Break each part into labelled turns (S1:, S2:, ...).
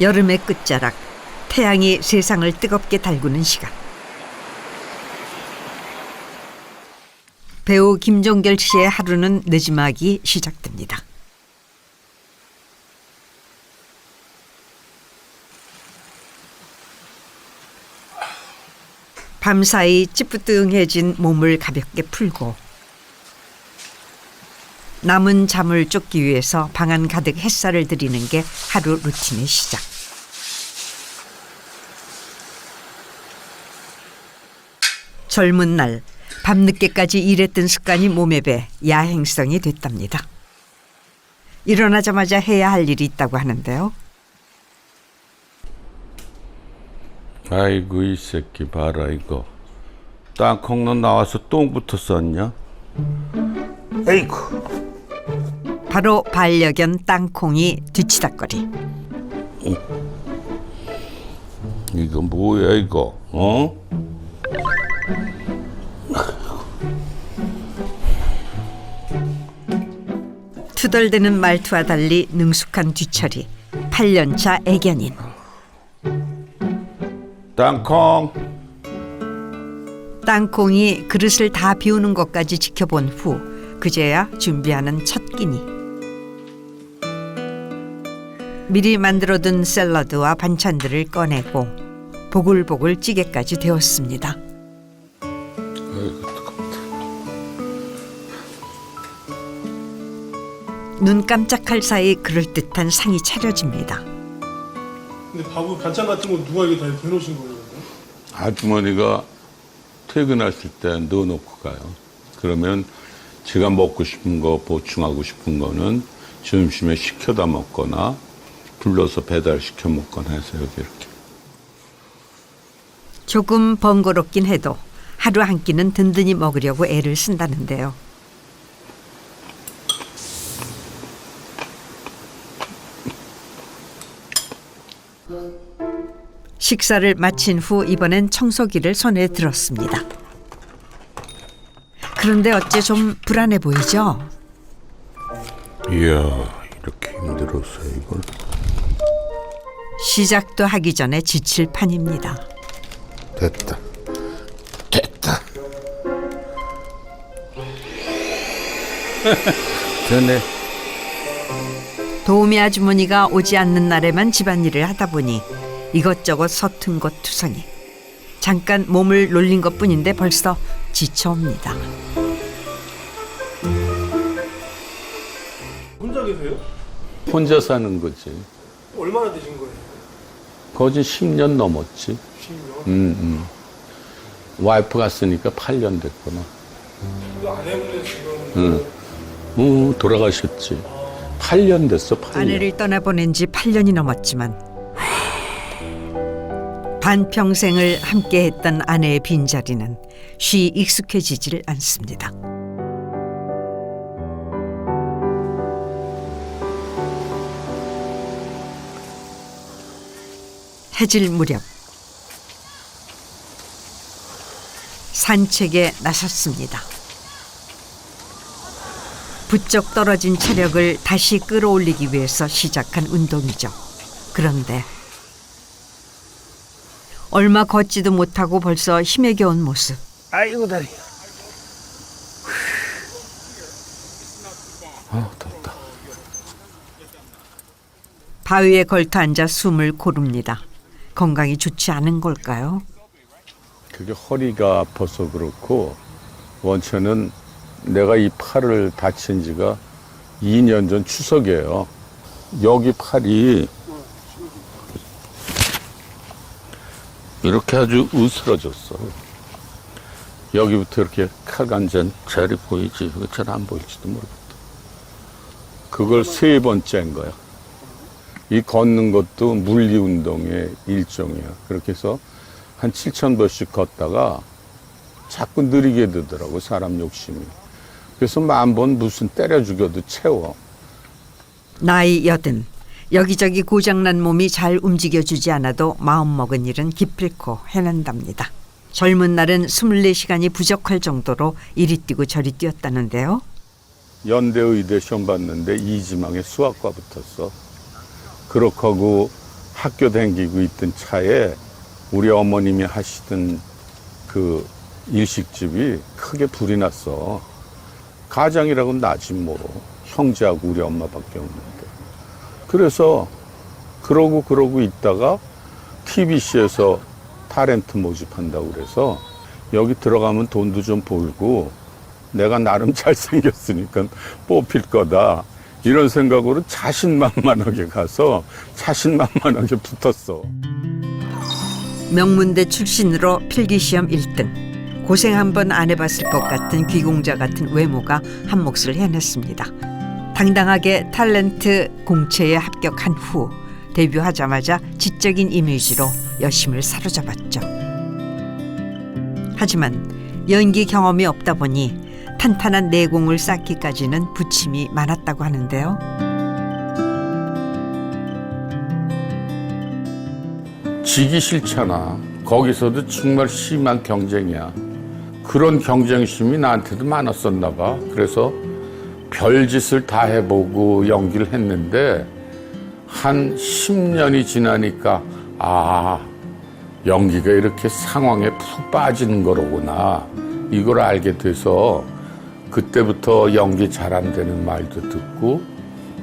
S1: 여름의 끝자락 태양이 세상을 뜨겁게 달구는 시간 배우 김종결 씨의 하루는 늦지막이 시작됩니다. 밤사이 찌뿌둥해진 몸을 가볍게 풀고 남은 잠을 쫓기 위해서 방안 가득 햇살을 들이는 게 하루 루틴의 시작. 젊은 날 밤늦게까지 일했던 습관이 몸에 배 야행성이 됐답니다. 일어나자마자 해야 할 일이 있다고 하는데요.
S2: 아이고 이 새끼 봐라 이거 땅콩너 나와서 똥부터 쌌냐? 에이구
S1: 바로 반려견 땅콩이 뒤치다거리.
S2: 이거 뭐야 이거 어?
S1: 투덜대는 말투와 달리 능숙한 뒤처리. 8년차 애견인.
S2: 땅콩
S1: 땅콩이 그릇을 다 비우는 것까지 지켜본 후 그제야 준비하는 첫 끼니. 미리 만들어둔 샐러드와 반찬들을 꺼내고 보글보글 찌개까지 되었습니다. 눈 깜짝할 사이 그럴듯한 상이 차려집니다.
S3: 근데 밥 반찬 같은 건 누가 이게 다 이렇게 해놓으신 거예요? 그러면?
S2: 아주머니가 퇴근하실 때 넣어놓고 가요 그러면 제가 먹고 싶은 거 보충하고 싶은 거는 점심에 시켜다 먹거나 불러서 배달 시켜 먹거나 해서 여기 이렇게
S1: 조금 번거롭긴 해도 하루 한 끼는 든든히 먹으려고 애를 쓴다는데요. 식사를 마친 후 이번엔 청소기를 손에 들었습니다. 그런데 어째 좀 불안해 보이죠?
S2: 이야 이렇게 힘들었어 이걸
S1: 시작도 하기 전에 지칠 판입니다.
S2: 됐다 됐다 되네
S1: 도우미 아주머니가 오지 않는 날에만 집안일을 하다 보니 이것저것 서툰 것 투성이 잠깐 몸을 놀린 것뿐인데 벌써 지쳐옵니다.
S3: 혼자 계세요?
S2: 혼자 사는 거지
S3: 얼마나 되신 거예요?
S2: 거진 10년 넘었지
S3: 10년?
S2: 음, 음. 와이프가 쓰니까 8년 됐구나
S3: 그 아내분은 지금
S2: 응. 음, 돌아가셨지 8년 됐어 8년
S1: 아내를 떠나보낸 지 8년이 넘었지만 반평생을 함께했던 아내의 빈자리는 쉬 익숙해지질 않습니다. 해질 무렵 산책에 나섰습니다. 부쩍 떨어진 체력을 다시 끌어올리기 위해서 시작한 운동이죠. 그런데 얼마 걷지도 못하고 벌써 힘에 겨운 모습.
S2: 아이고 다리 아 덥다
S1: 바위에 걸터 앉아 숨을 고릅니다. 건강이 좋지 않은 걸까요?
S2: 그게 허리가 아파서 그렇고 원체는 내가 이 팔을 다친 지가 2년 전 추석이에요. 여기 팔이 이렇게 아주 으스러졌어. 여기부터 이렇게 칼간잔 자리 보이지? 잘 안 보일지도 모르겠다. 그걸 세 번째인 거야. 이 걷는 것도 물리 운동의 일종이야. 그렇게 해서 한 7천 번씩 걷다가 자꾸 느리게 되더라고 사람 욕심이. 그래서 만 번 무슨 때려 죽여도 채워.
S1: 나이 여든 여기저기 고장난 몸이 잘 움직여주지 않아도 마음먹은 일은 기필코 해낸답니다. 젊은 날은 24시간이 부족할 정도로 이리 뛰고 저리 뛰었다는데요.
S2: 연대 의대 시험 봤는데 이지망에 수학과 붙었어. 그렇게 하고 학교 다니고 있던 차에 우리 어머님이 하시던 그 일식집이 크게 불이 났어. 가장이라고는 나지 뭐. 형제하고 우리 엄마밖에 없는데. 그래서 그러고 그러고 있다가 TBC에서 타렌트 모집한다고 그래서 여기 들어가면 돈도 좀 벌고 내가 나름 잘생겼으니까 뽑힐 거다. 이런 생각으로 자신만만하게 가서 자신만만하게 붙었어.
S1: 명문대 출신으로 필기시험 1등. 고생 한 번 안 해봤을 것 같은 귀공자 같은 외모가 한 몫을 해냈습니다. 당당하게 탤런트 공채에 합격한 후 데뷔하자마자 지적인 이미지로 여심을 사로잡았죠. 하지만 연기 경험이 없다 보니 탄탄한 내공을 쌓기까지는 부침이 많았다고 하는데요.
S2: 지기 싫잖아. 거기서도 정말 심한 경쟁이야. 그런 경쟁심이 나한테도 많았었나 봐. 그래서 별짓을 다 해보고 연기를 했는데 한 10년이 지나니까 아, 연기가 이렇게 상황에 푹 빠지는 거로구나. 이걸 알게 돼서 그때부터 연기 잘한다는 말도 듣고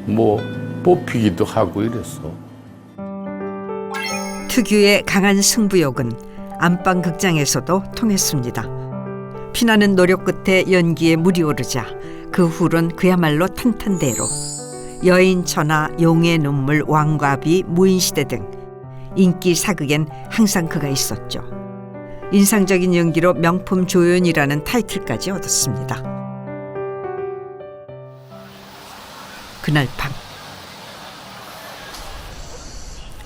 S2: 뭐 뽑히기도 하고 이랬어.
S1: 특유의 강한 승부욕은 안방 극장에서도 통했습니다. 피나는 노력 끝에 연기에 물이 오르자 그 후론 그야말로 탄탄대로 여인천하 용의 눈물 왕과비 무인시대 등 인기 사극엔 항상 그가 있었죠. 인상적인 연기로 명품 조연이라는 타이틀까지 얻었습니다. 그날 밤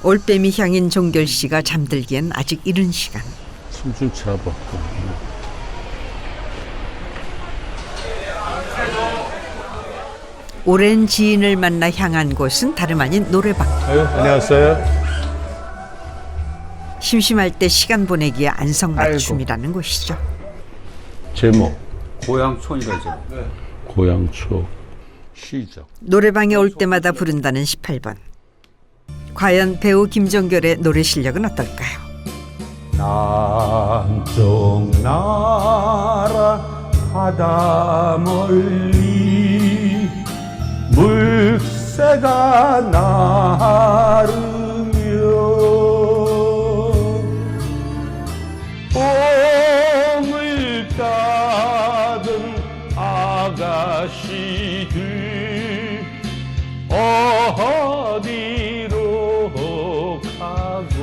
S1: 올빼미 향인 종결 씨가 잠들기엔 아직 이른 시간.
S2: 숨좀 잡아.
S1: 오랜 지인을 만나 향한 곳은 다름 아닌 노래방.
S2: 아유, 안녕하세요.
S1: 심심할 때 시간 보내기에 안성맞춤이라는 곳이죠.
S2: 제목
S4: 고향촌이라죠.
S2: 고향초 시작.
S1: 노래방에 올 때마다 부른다는 18번. 과연 배우 김종결의 노래 실력은 어떨까요?
S2: 남쪽 나라 바다 멀리 물새가 나르며 뽕을 따든 아가씨들 어디로 가고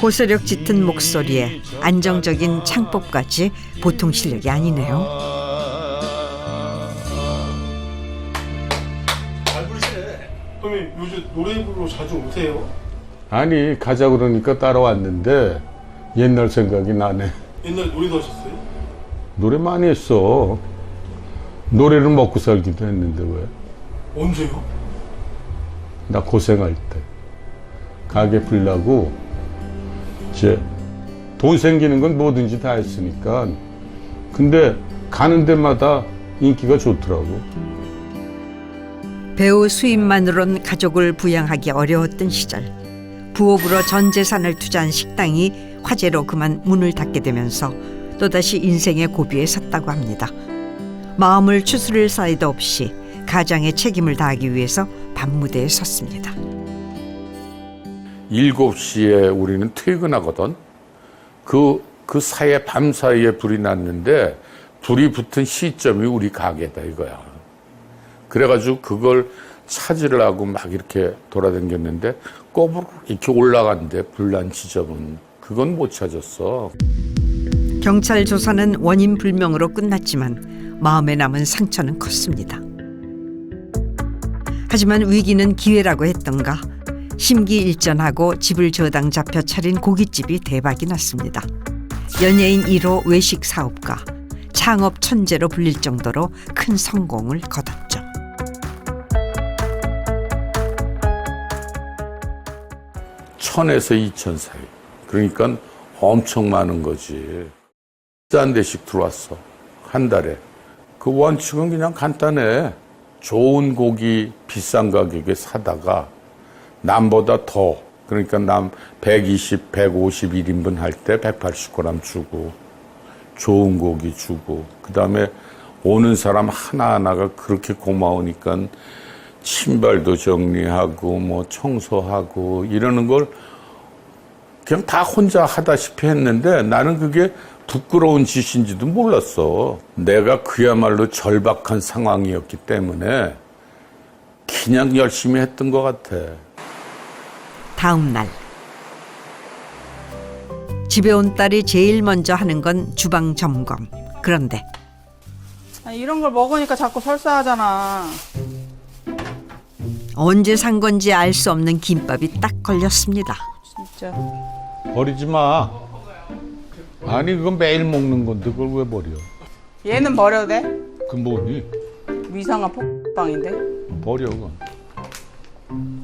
S1: 호소력 짙은 목소리에 안정적인 창법까지 보통 실력이 아니네요.
S3: 잘 부르시네. 형님 요즘 노래 부르러 자주 오세요?
S2: 아니 가자 그러니까 따라왔는데 옛날 생각이 나네
S3: 옛날에 노래도 하셨어요?
S2: 노래 많이 했어 노래를 먹고 살기도 했는데 왜나
S3: 언제요?
S2: 고생할 때 가게 불나고 이제 돈 생기는 건 뭐든지 다 했으니까 근데 가는 데마다 인기가 좋더라고
S1: 배우 수입만으론 가족을 부양하기 어려웠던 시절 부업으로 전 재산을 투자한 식당이 화재로 그만 문을 닫게 되면서 또다시 인생의 고비에 섰다고 합니다. 마음을 추스릴 사이도 없이 가장의 책임을 다하기 위해서 밤무대에 섰습니다.
S2: 7시에 우리는 퇴근하거든. 그, 그 사이에, 밤 사이에 불이 났는데, 불이 붙은 시점이 우리 가게다, 이거야. 그래가지고 그걸 찾으려고 막 이렇게 돌아댕겼는데 꼬부 이렇게 올라간데 불난 지점은 그건 못 찾았어.
S1: 경찰 조사는 원인 불명으로 끝났지만 마음에 남은 상처는 컸습니다. 하지만 위기는 기회라고 했던가 심기일전하고 집을 저당 잡혀 차린 고깃집이 대박이 났습니다. 연예인 1호 외식 사업가, 창업 천재로 불릴 정도로 큰 성공을 거뒀다.
S2: 1000에서 2000 사이. 그러니까 엄청 많은 거지. 싼 데씩 들어왔어. 한 달에. 그 원칙은 그냥 간단해. 좋은 고기 비싼 가격에 사다가 남보다 더 그러니까 남 120, 151인분 할 때 180g 주고 좋은 고기 주고 그다음에 오는 사람 하나하나가 그렇게 고마우니까 신발도 정리하고 뭐 청소하고 이러는 걸 그냥 다 혼자 하다시피 했는데 나는 그게 부끄러운 짓인지도 몰랐어. 내가 그야말로 절박한 상황이었기 때문에 그냥 열심히 했던 것 같아.
S1: 다음 날 집에 온 딸이 제일 먼저 하는 건 주방 점검. 그런데
S4: 아니, 이런 걸 먹으니까 자꾸 설사하잖아.
S1: 언제 산 건지 알 수 없는 김밥이 딱 걸렸습니다.
S4: 진짜.
S2: 버리지 마. 아니 그건 매일 먹는 건데 그걸 왜 버려?
S4: 얘는 버려도 돼?
S2: 그 뭐니?
S4: 위상한 폭빵인데.
S2: 버려 그건.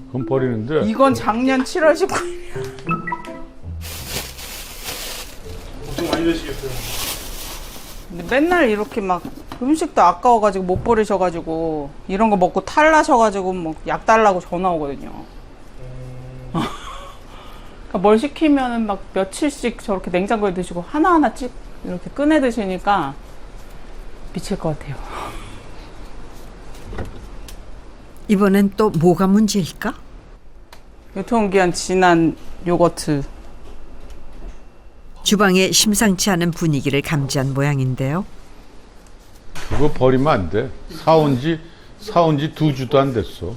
S2: 그건 버리는데
S4: 이건 작년 7월 19일.
S3: 걱정 많이 되시겠어요.
S4: 근데 맨날 이렇게 막 음식도 아까워가지고 못 버리셔가지고 이런 거 먹고 탈나셔가지고 뭐 약 달라고 전화 오거든요. 그러니까 뭘 시키면은 막 며칠씩 저렇게 냉장고에 드시고 하나하나 찍 이렇게 꺼내 드시니까 미칠 것 같아요.
S1: 이번엔 또 뭐가 문제일까?
S4: 유통기한 지난 요거트
S1: 주방에 심상치 않은 분위기를 감지한 모양인데요.
S2: 그거 버리면 안 돼. 사온 지 사온 지 두 주도 안 됐어.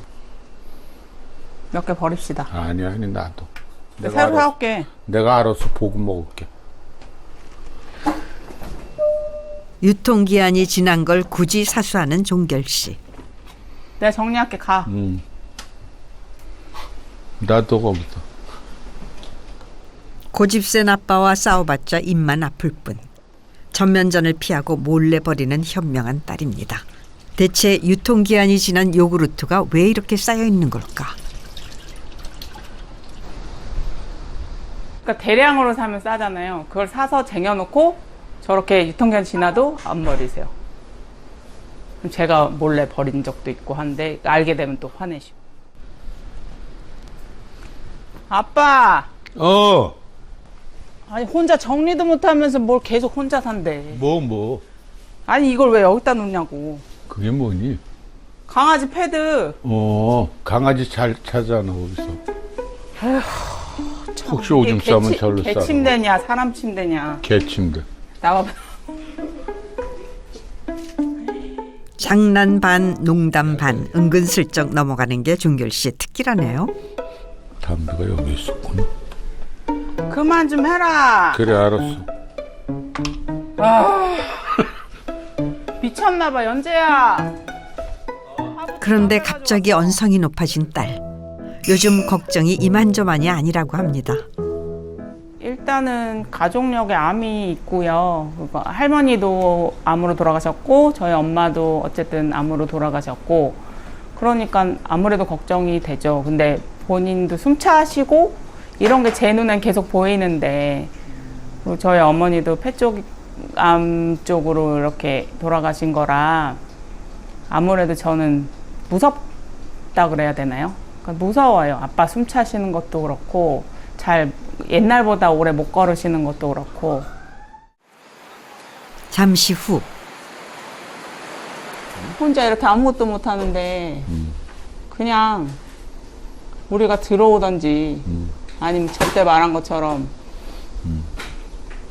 S4: 몇 개 버립시다.
S2: 아니야, 아니 나도. 내가
S4: 새로
S2: 알아서,
S4: 사올게.
S2: 내가 알아서 보고 먹을게.
S1: 유통기한이 지난 걸 굳이 사수하는 종결 씨.
S4: 내가 정리할게 가.
S2: 음. 나도 거기서.
S1: 고집센 아빠와 싸워봤자 입만 아플 뿐. 전면전을 피하고 몰래 버리는 현명한 딸입니다. 대체 유통기한이 지난 요구르트가 왜 이렇게 쌓여 있는 걸까?
S4: 그러니까 대량으로 사면 싸잖아요. 그걸 사서 쟁여놓고 저렇게 유통기한 지나도 안 버리세요. 제가 몰래 버린 적도 있고 한데 알게 되면 또 화내시고. 아빠,
S2: 어,
S4: 아니 혼자 정리도 못하면서 뭘 계속 혼자 산대.
S2: 뭐 뭐.
S4: 아니 이걸 왜 여기다 놓냐고.
S2: 그게 뭐니?
S4: 강아지 패드.
S2: 어, 강아지 잘 찾아놔 거기서. 혹시
S4: 이게
S2: 오줌 싸면
S4: 개
S2: 절로
S4: 개
S2: 싸.
S4: 침대냐 사람 침대냐.
S2: 개침대.
S4: 나와.
S1: 장난 반, 농담 반, 은근슬쩍 넘어가는 게 종결 씨의 특기라네요.
S2: 담배가 여기 있었구나.
S4: 그만 좀 해라.
S2: 그래 알았어.
S4: 미쳤나봐 연재야.
S1: 그런데 갑자기 언성이 높아진 딸. 요즘 걱정이 이만저만이 아니라고 합니다.
S4: 일단은 가족력에 암이 있고요. 그리고 할머니도 암으로 돌아가셨고 저희 엄마도 어쨌든 암으로 돌아가셨고 그러니까 아무래도 걱정이 되죠. 근데 본인도 숨차시고 이런 게 제 눈엔 계속 보이는데 그리고 저희 어머니도 폐쪽암 쪽으로 이렇게 돌아가신 거라 아무래도 저는 무섭다 그래야 되나요? 그러니까 무서워요. 아빠 숨 차시는 것도 그렇고 잘 옛날보다 오래 못 걸으시는 것도 그렇고
S1: 잠시 후
S4: 혼자 이렇게 아무것도 못 하는데 그냥 우리가 들어오던지 아니면 저때 말한 것처럼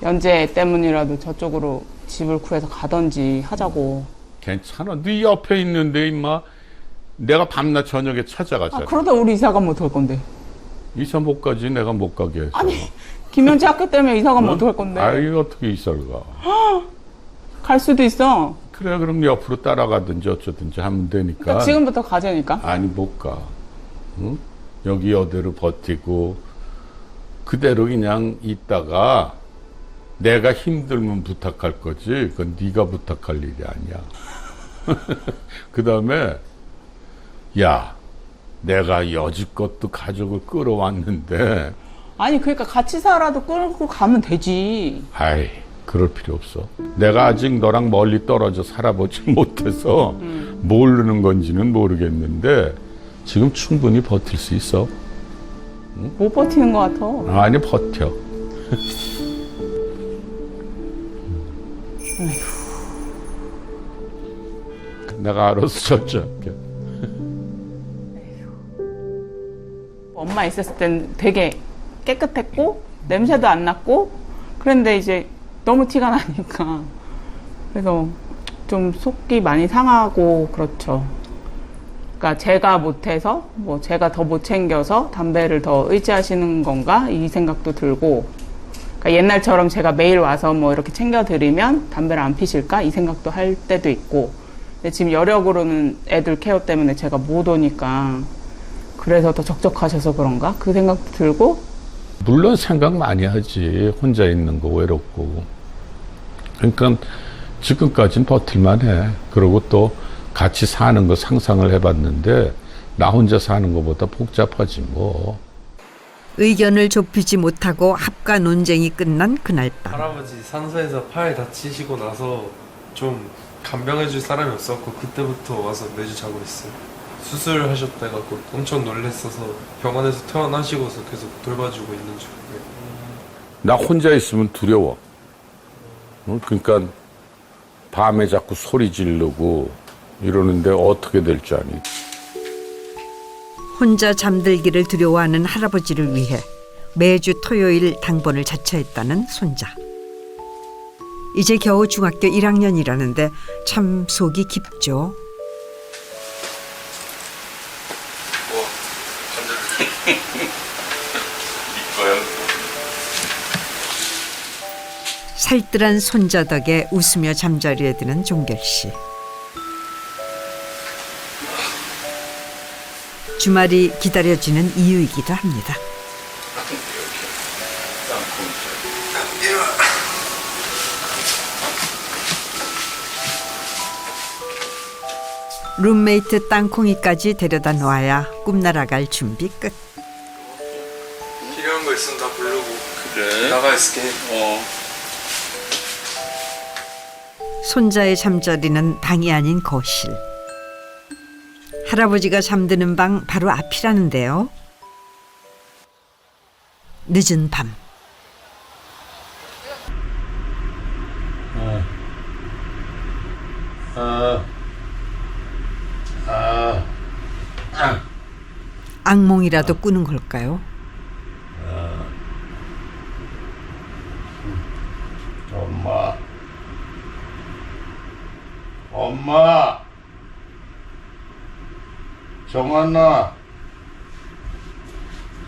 S4: 연재 때문이라도 저쪽으로 집을 구해서 가던지 하자고.
S2: 괜찮아. 네 옆에 있는데 임마. 내가 밤낮 저녁에 찾아가잖아.
S4: 아, 그러다 우리 이사 가면 어떡할 건데?
S2: 이사 못 가지 내가 못 가게 해서.
S4: 김현지 학교 때문에 이사 가면 어떡할 건데?
S2: 아이 어떻게 이사를 가?
S4: 갈 수도 있어.
S2: 그래 그럼 옆으로 따라가든지 어쩌든지 하면 되니까.
S4: 그러니까 지금부터 가자니까.
S2: 아니 못 가. 응? 여기 어디로 버티고 그대로 그냥 있다가 내가 힘들면 부탁할 거지. 그건 네가 부탁할 일이 아니야. 그 다음에 야 내가 여지껏도 가족을 끌어왔는데
S4: 아니 그러니까 같이 살아도 끌고 가면 되지.
S2: 아이 그럴 필요 없어. 내가 아직 너랑 멀리 떨어져 살아보지 못해서 모르는 건지는 모르겠는데 지금 충분히 버틸 수 있어.
S4: 못 버티는 것 같아.
S2: 아니 버텨. 내가 알아서 절제할게.
S4: 엄마 있었을 땐 되게 깨끗했고 냄새도 안 났고 그런데 이제 너무 티가 나니까 그래서 좀 속이 많이 상하고 그렇죠. 그러니까 제가 못해서 뭐 제가 더 못 챙겨서 담배를 더 의지하시는 건가 이 생각도 들고 그러니까 옛날처럼 제가 매일 와서 뭐 이렇게 챙겨드리면 담배를 안 피실까 이 생각도 할 때도 있고 근데 지금 여력으로는 애들 케어 때문에 제가 못 오니까 그래서 더 적적하셔서 그런가 그 생각도 들고
S2: 물론 생각 많이 하지. 혼자 있는 거 외롭고. 그러니까 지금까지는 버틸만 해. 그리고 또 같이 사는 거 상상을 해봤는데 나 혼자 사는 것보다 복잡하지 뭐.
S1: 의견을 좁히지 못하고 합가 논쟁이 끝난 그날 밤.
S5: 할아버지 산소에서 팔 다치시고 나서 좀 간병해줄 사람이 없었고 그때부터 와서 매주 자고 있어요. 수술하셨다가 엄청 놀랬어서 병원에서 퇴원하시고서 계속 돌봐주고 있는 중이에요.
S2: 나 혼자 있으면 두려워. 응? 그러니까 밤에 자꾸 소리 지르고 이러는데 어떻게 될줄 아니.
S1: 혼자 잠들기를 두려워하는 할아버지를 위해 매주 토요일 당번을 자처했다는 손자. 이제 겨우 중학교 1학년이라는데 참 속이 깊죠. 살뜰한 손자 덕에 웃으며 잠자리에 드는 종결 씨. 주말이 기다려지는 이유이기도 합니다. 룸메이트 땅콩이까지 데려다 놓아야 꿈나라 갈 준비 끝.
S5: 필요한 거 있으면 다 부르고
S6: 그래.
S5: 나가 있을게.
S6: 어.
S1: 손자의 잠자리는 방이 아닌 거실. 할아버지가 잠드는 방 바로 앞이라는데요. 늦은 밤. 악몽이라도 꾸는 걸까요?
S2: 엄마. 엄마. 정한나.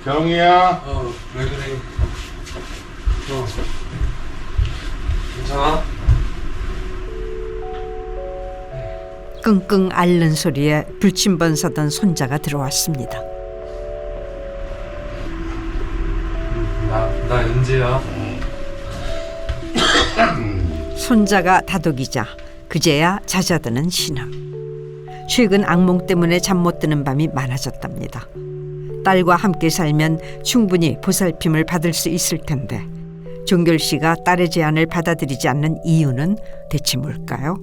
S2: 경이야.
S5: 어, 왜 그래? 어. 괜찮아?
S1: 끙끙 앓는 소리에 불침번 서던 손자가 들어왔습니다.
S5: 나, 나 은지야.
S1: 손자가 다독이자 그제야 잦아드는 신음. 최근 악몽 때문에 잠 못 드는 밤이 많아졌답니다. 딸과 함께 살면 충분히 보살핌을 받을 수 있을 텐데 종결 씨가 딸의 제안을 받아들이지 않는 이유는 대체 뭘까요?